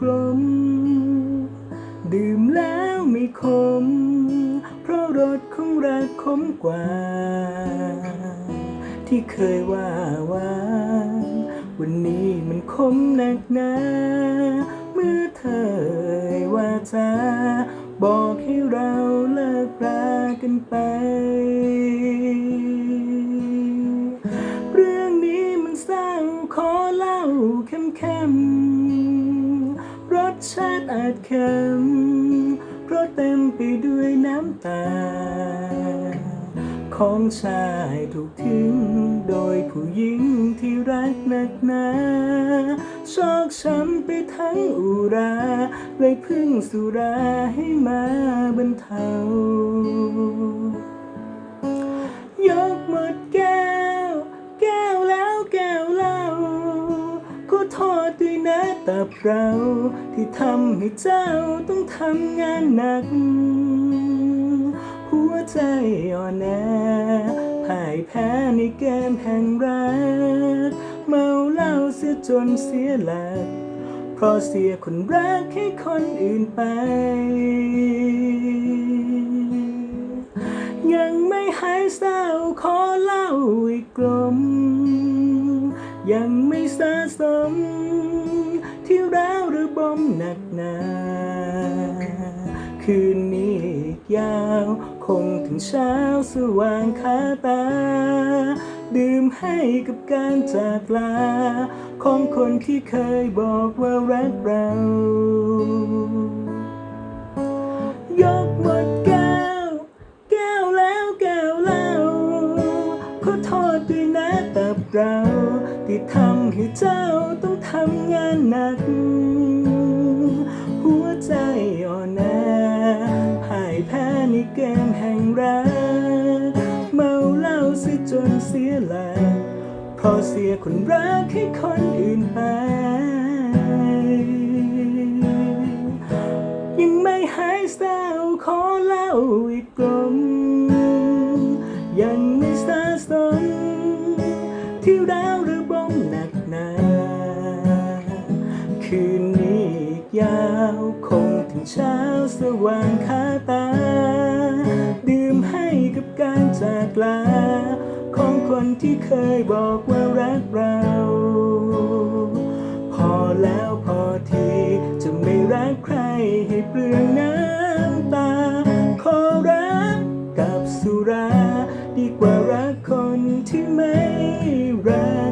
กลม ดื่มแล้วไม่ขม เพราะรสของรักขมกว่า ที่เคยว่าหวานวันนี้มันขมหนักหนาเมื่อเธอว่าจะบอกให้เราเลิกรากันไป เรื่องนี้มันเศร้าขอเล่าเข้มๆาตอาจเค็มเพราะเต็มไปด้วยน้ำตา ของชายถูกทิ้งโดยผู้หญิงที่รักหนักหนาชอกช้ำไปทั้งอุรา เลยพึ่งสุราให้มาบรรเทา ด้วยนะตับเรา ที่ทำให้เจ้าต้องทำงานหนัก หัวใจอ่อนแอพ่ายแพ้ในเกมแห่งรัก เมาเหล้าเสียจนเสียหลัก เพราะเสียคนรักให้คนอื่นไป ยังไม่หายเศร้าขอเล่าอีกกลมยังไม่สะสม ที่ร้าวระบมหนักหนาคืนนี้อีกยาว คงถึงเช้าสว่างคาตา ดื่มให้กับการจากลา ของคนที่เคยบอกว่ารักเรา ทษด้วยนะตับเราที่ทำให้เจ้าต้องทำงานหนัก หัวใจอ่อนแอพ่ายแพ้ในเกมแห่งรักเมาเหล้าเสียจนเสียหลักเพราะเสียคนรักให้คนอื่นไป ยังไม่หายเศร้าขอเล่าอีกกลม ที่ร้าวระบมหนักหนาคืนนี้อีกยาวคงถึงเช้าสว่างคาตา ดื่มให้กับการจากลา ของคนที่เคยบอกว่ารักเรา พอแล้วพอทีจะไม่รักใครให้เปลืองน้ำตา ขอรักกับสุราดีกว่า to me right